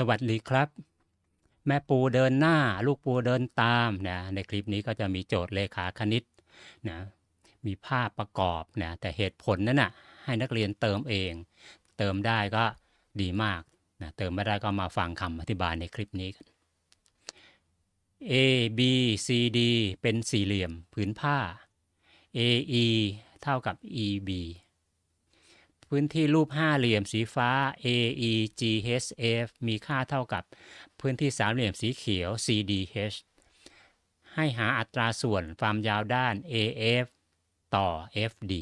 สวัสดีครับ แม่ปูเดินหน้า ลูกปูเดินตามนะในคลิปนี้ก็จะมีโจทย์เลขาคณิตนะมีภาพประกอบนะแต่เหตุผลนั้นนะ่ะให้นักเรียนเติมเอง เติมได้ก็ดีมากนะเติมไม่ได้ก็มาฟังคำอธิบายในคลิปนี้กัน A B C D เป็นสี่เหลี่ยมผืนผ้า AE เท่ากับ EB พื้นที่รูปห้าเหลี่ยมสีฟ้า AEGHF มีค่าเท่ากับพื้นที่สามเหลี่ยมสีเขียว CDH ให้หาอัตราส่วนความยาวด้าน AF ต่อ FD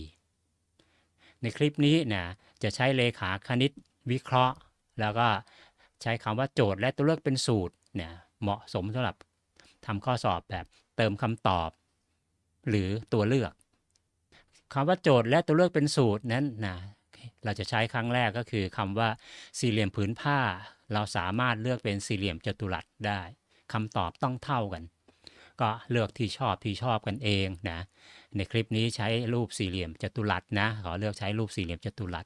ในคลิปนี้นะจะใช้เลขาคณิตวิเคราะห์ แล้วก็ใช้คำว่าโจทย์และตัวเลือกเป็นสูตรเนี่ยเหมาะสมสำหรับทำข้อสอบแบบเติมคำตอบ หรือตัวเลือกคำว่าโจทย์และตัวเลือกเป็นสูตรนั้นนะ เราจะใช้ครั้งแรกก็คือคำว่าสี่เหลี่ยมผืนผ้า เราสามารถเลือกเป็นสี่เหลี่ยมจัตุรัสได้คำตอบต้องเท่ากัน ก็เลือกที่ชอบที่ชอบกันเองนะในคลิปนี้ใช้รูปสี่เหลี่ยมจัตุรัสนะขอเลือกใช้รูปสี่เหลี่ยมจัตุรัส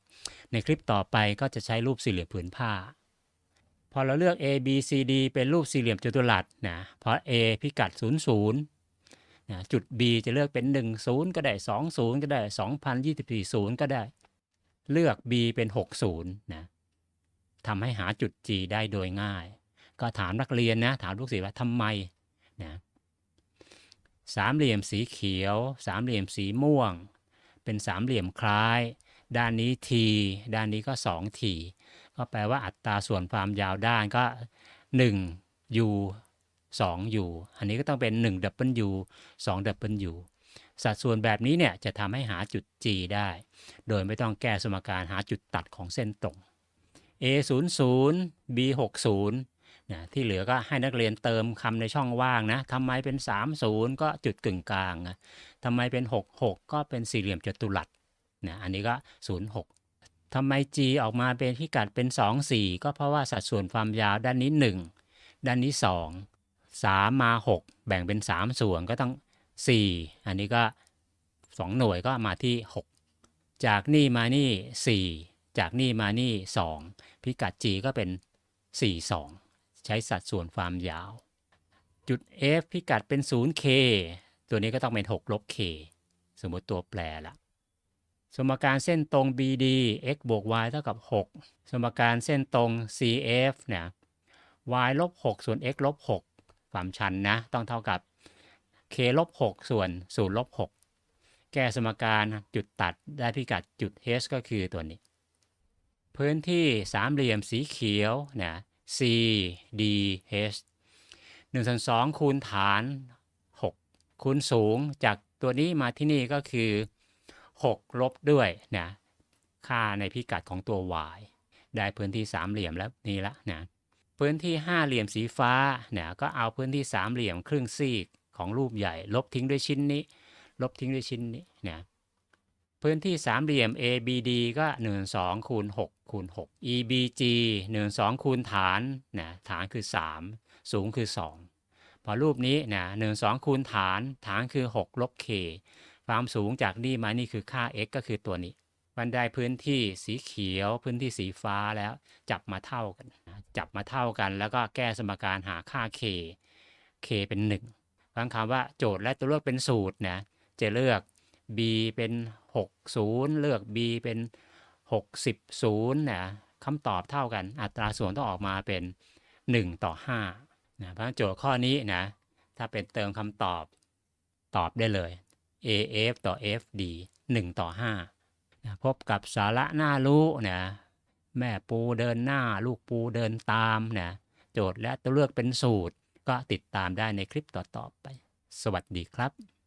ในคลิปต่อไปก็จะใช้รูปสี่เหลี่ยมผืนผ้า พอเราเลือก A B C D เป็นรูปสี่เหลี่ยมจัตุรัสนะเพราะ A พิกัด 0 0นะจุด B จะเลือกเป็น 1 0 ก็ได้ 2 0 ก็ได้ 2024 0 ก็ได้ เลือก B เป็น60นะทำให้หาจุด G ได้โดยง่าย ก็ถามนักเรียนนะ ถามลูกศิษย์ว่าทำไมนะสามเหลี่ยมสีเขียว สามเหลี่ยมสีม่วง เป็นสามเหลี่ยมคล้าย ด้านนี้ T ด้านนี้ก็2 T ก็แปลว่าอัตราส่วนความยาวด้านก็ 1 U 2 U อันนี้ก็ต้องเป็น 1 W 2 W สัดส่วนแบบนี้เนี่ยจะทำให้หาจุด G ได้ โดยไม่ต้องแก้สมการหาจุดตัดของเส้นตรง A 0 0 B 6 0นะที่เหลือก็ให้นักเรียนเติมคำในช่องว่างนะทำไมเป็น 30 ก็จุดกึ่งกลางนะทำไมเป็น 66 ก็เป็นสี่เหลี่ยมจัตุรัสนะอันนี้ก็ 06ทำไม G ออกมาเป็นพิกัดเป็น 2 4 ก็เพราะว่าสัดส่วนความยาวด้านนี้ 1 ด้านนี้ 2 3 มา 6 แบ่งเป็น 3 ส่วนก็ต้อง 4 อันนี้ก็ 2 หน่วยก็มาที่ 6 จากนี่มานี่ 4 จากนี่มานี่ 2 พิกัด G ก็เป็น 4 2 ใช้สัดส่วนความยาว จุด F พิกัดเป็น 0K ตัวนี้ก็ต้องเป็น 6 ลบ K สมมติตัวแปรละสมการเส้นตรง BD x บวก y เท่ากับ 6 สมการเส้นตรง CF เนี่ย y ลบ 6 ส่วน x ลบ 6 ความชันนะ ต้องเท่ากับ k ลบ6ส่วน0ลบ6แก้สมการจุดตัดได้พิกัดจุด h ก็คือตัวนี้ พื้นที่สามเหลี่ยมสีเขียวนะ c d h 1ส่วน2คูณฐาน 6 คูณสูงจากตัวนี้มาที่นี่ก็คือ 6 ลบด้วยนะค่าในพิกัดของตัว y ได้พื้นที่สามเหลี่ยมแล้วนี่ละนะพื้นที่ห้าเหลี่ยมสีฟ้าเนี่ยก็เอาพื้นที่สามเหลี่ยมครึ่งซีก ของรูปใหญ่ ลบทิ้งด้วยชิ้นนี้ ลบทิ้งด้วยชิ้นนี้เนะพื้นที่สามเหลี่ยม ABD ก็1 2คูณ6คูณ6 EBG 1 2คูณฐานนะฐานคือ 3 สูงคือ 2 พอรูปนี้นะ1 2คูณฐานฐานคือ 6 ลบ K ความสูงจากนี่มานี่คือค่า x ก็คือตัวนี้ มันได้พื้นที่สีเขียว พื้นที่สีฟ้าแล้วจับมาเท่ากัน จับมาเท่ากัน แล้วก็แก้สมการหาค่า k k เป็น 1 ฟังคำว่าโจทย์และตัวเลือกเป็นสูตรนะจะเลือก b เป็น 60 เลือก b เป็น60 0นะคำตอบเท่ากัน อัตราส่วนต้องออกมาเป็น 1 ต่อ5นะเพราะโจทย์ข้อนี้นะถ้าเป็นเติมคำตอบตอบได้เลย AF ต่อ FD 1 ต่อ5นะพบกับสาระน่ารู้นะแม่ปูเดินหน้า ลูกปูเดินตามนะโจทย์และตัวเลือกเป็นสูตร ก็ติดตามได้ในคลิปต่อๆไป สวัสดีครับ